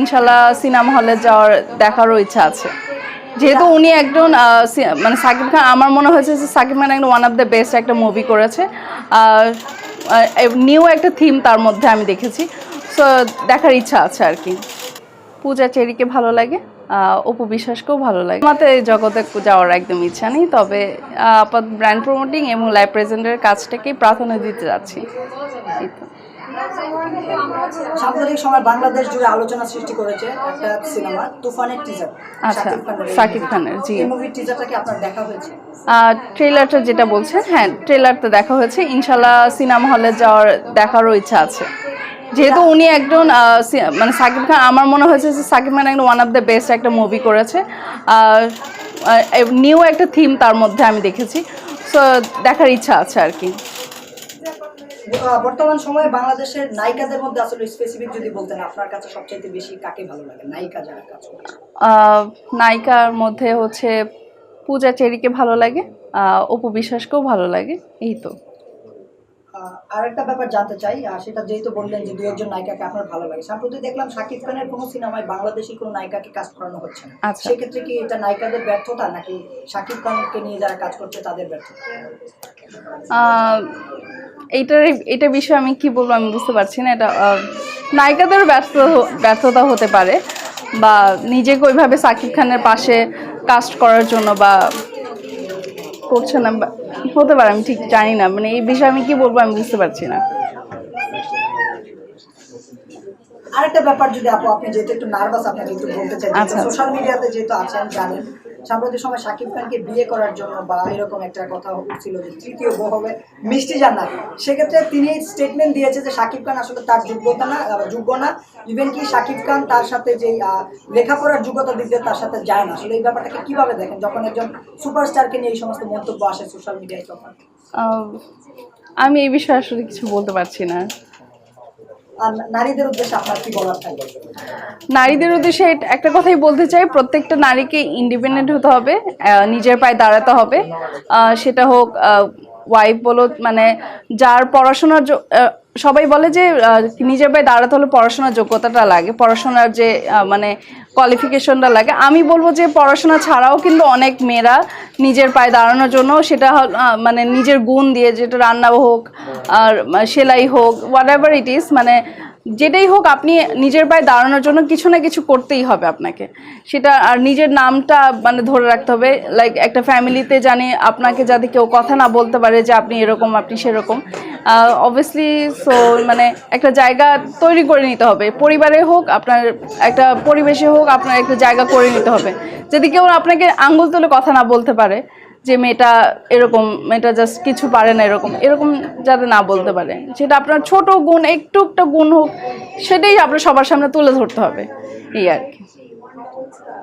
ইনশাল্লাহ সিনেমা হলে যাওয়ার দেখারও ইচ্ছা আছে। যেহেতু উনি একজন মানে সাকিব খান, আমার মনে হয়েছে যে সাকিব খান একজন ওয়ান অফ দ্য বেস্ট একটা মুভি করেছে। নিউ একটা থিম তার মধ্যে আমি দেখেছি। সো দেখার ইচ্ছা আছে আর কি। পূজা চেরিকে ভালো লাগে অপু বিশ্বাসকেও ভালো লাগে। আমাদের জগতে যাওয়ার একদম ইচ্ছা নেই, তবে আপাত ব্র্যান্ড প্রমোটিং এবং লাইভ প্রেজেন্টের কাজটাকেই প্রাধান্য দিতে যাচ্ছি। সাম্প্রতিক সময় বাংলাদেশ জুড়ে আলোচনা সৃষ্টি করেছে একটা সিনেমা তুফানের টিজার আচ্ছা, শাকিব খানের, জি। মুভির টিজারটা কি আপনার দেখা হয়েছে? ট্রেলারটা যেটা বলছেন হ্যাঁ ট্রেলারটা দেখা হয়েছে। ইনশাল্লাহ সিনেমা হলে যাওয়ার দেখারও ইচ্ছা আছে। যেহেতু উনি একজন মানে সাকিব খান আমার মনে হয়েছে যে সাকিব খান একজন ওয়ান অফ দ্য বেস্ট একটা মুভি করেছে। নিউ একটা থিম তার মধ্যে আমি দেখেছি। সো দেখার ইচ্ছা আছে আর কি। বর্তমান সময়ে বাংলাদেশের নায়িকাদের মধ্যে আসলে স্পেসিফিক যদি বলতেন, আপনার কাছে সবচেয়ে বেশি কাকে ভালো লাগে? নায়িকা যারা কাজ নায়িকার মধ্যে হচ্ছে পূজা চেরিকে ভালো লাগে অপু বিশ্বাসকেও ভালো লাগে, এই তো। আরেকটা ব্যাপার জানতে চাই আর সেটা যেহেতু বললেন যে দু একজন নায়িকাকে আপনার ভালো লাগে। সাম্প্রতিক দেখলাম শাকিব খানের কোনো সিনেমায় বাংলাদেশি কোনো নায়িকাকে কাজ করানো হচ্ছে না। আচ্ছা। সেক্ষেত্রে কি এটা নায়িকাদের ব্যর্থতা নাকি শাকিব খানকে নিয়ে যারা কাজ করছে তাদের ব্যর্থতা? এইটার এটা বিষয়ে আমি কি বলব আমি বুঝতে পারছি না। এটা আহ, নায়িকাদেরও ব্যর্থ ব্যর্থতা হতে পারে বা নিজেকে ওইভাবে সাকিব খানের পাশে কাস্ট করার জন্য বা করছে না হতে পারে আমি ঠিক জানি না মানে এই বিষয়ে আমি কি বলব আমি বুঝতে পারছি না আরেকটা ব্যাপার যদি আপু আপনি যেহেতু একটু নার্ভাস আপনাকে একটু বলতে চাই আচ্ছা, আচ্ছা। সোশ্যাল মিডিয়াতে যেহেতু আছেন জানেন সাম্প্রতিক সময় শাকিব খানকে বিয়ে করার জন্য বা এরকম একটা কথা ছিল যে তৃতীয় বউ হবে মিষ্টি জান্নাত। সেক্ষেত্রে তিনি স্টেটমেন্ট দিয়েছে যে শাকিব খান আসলে তার যোগ্যতা না যোগ্য না। ইভেন কি শাকিব খান তার সাথে যে লেখাপড়ার যোগ্যতা দিতে তার সাথে যায় না। আসলে এই ব্যাপারটাকে কীভাবে দেখেন? যখন একজন সুপারস্টারকে নিয়ে এই সমস্ত মন্তব্য আসে সোশ্যাল মিডিয়ায় তখন। আমি এই বিষয়ে আসলে কিছু বলতে পারছি না। নারীদের উদ্দেশ্যে একটা কথাই বলতে চাই, প্রত্যেকটা নারীকে ইন্ডিপেন্ডেন্ট হতে হবে নিজের পায়ে দাঁড়াতে হবে। সেটা হোক ওয়াইফ বলো মানে যার পড়াশোনার সবাই বলে যে নিজের পায়ে দাঁড়াতে হলে পড়াশোনার যোগ্যতাটা লাগে, পড়াশোনার যে মানে কোয়ালিফিকেশনটা লাগে। আমি বলব যে, পড়াশোনা ছাড়াও কিন্তু অনেক মেয়েরা নিজের পায়ে দাঁড়ানোর জন্য সেটা মানে নিজের গুণ দিয়ে যেটা রান্না হোক আর সেলাই হোক হোয়াট এভার ইট ইস মানে যেটাই হোক, আপনি নিজের পায়ে দাঁড়ানোর জন্য কিছু না কিছু করতেই হবে আপনাকে। সেটা আর নিজের নামটা মানে ধরে রাখতে হবে। লাইক একটা ফ্যামিলিতে জানি আপনাকে যাতে কেউ কথা না বলতে পারে যে আপনি এরকম, আপনি সেরকম। অবভিয়াসলি সো মানে একটা জায়গা তৈরি করে নিতে হবে। পরিবারে হোক, আপনার একটা পরিবেশে হোক, আপনার একটা জায়গা করে নিতে হবে। যদি কেউ আপনাকে আঙ্গুল তুলে কথা না বলতে পারে যে মেয়েটা এরকম, মেয়েটা জাস্ট কিছু পারে না এরকম এরকম যাতে না বলতে পারে। সেটা আপনার ছোট গুণ, একটু একটা গুণ হোক, সেটাই আপনার সবার সামনে তুলে ধরতে হবে। এই আর কি।